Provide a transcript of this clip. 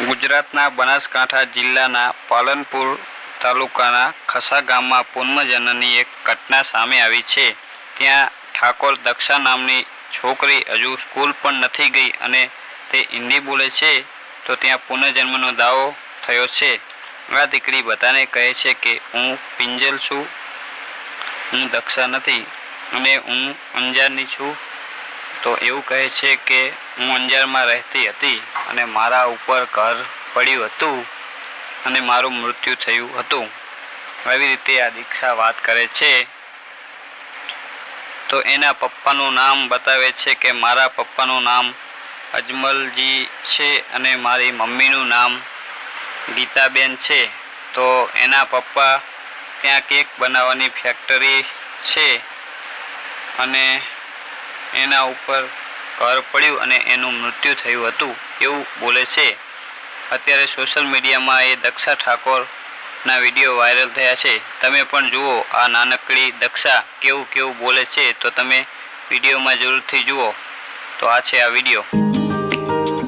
ગુજરાતના બનાસકાંઠા જિલ્લાના પાલનપુર તાલુકાના ખસા ગામમાં પૂર્વજન્મની એક ઘટના સામે આવી છે. ત્યાં ઠાકોર દક્ષા નામની છોકરી હજુ સ્કૂલ પણ નથી ગઈ અને તે હિન્દી બોલે છે, તો ત્યાં પુનર્જન્મનો દાવો થયો છે. આ દીકરી બધાને કહે છે કે હું પિંજલ છું, હું દક્ષા નથી અને હું અંજારની છું. તો એવું કહે છે કે હું અંજારમાં રહેતી હતી અને મારા ઉપર ઘર પડ્યું હતું અને મારું મૃત્યુ થયું હતું. આવી રીતે આ દીક્ષા વાત કરે છે. તો એના પપ્પાનું નામ બતાવે છે કે મારા પપ્પાનું નામ અજમલજી છે અને મારી મમ્મીનું નામ ગીતાબેન છે. તો એના પપ્પા ત્યાં કેક બનાવવાની ફેક્ટરી છે અને એના ઉપર ઘર પડ્યું અને એનું મૃત્યુ થયું હતું, એવું બોલે છે. અત્યારે સોશિયલ મીડિયામાં એ દક્ષા ઠાકોરના વીડિયો વાયરલ થયા છે. તમે પણ જુઓ, આ નાનકડી દક્ષા કેવું કેવું બોલે છે, તો તમે વિડીયોમાં જરૂરથી જુઓ. તો આ છે આ વીડિયો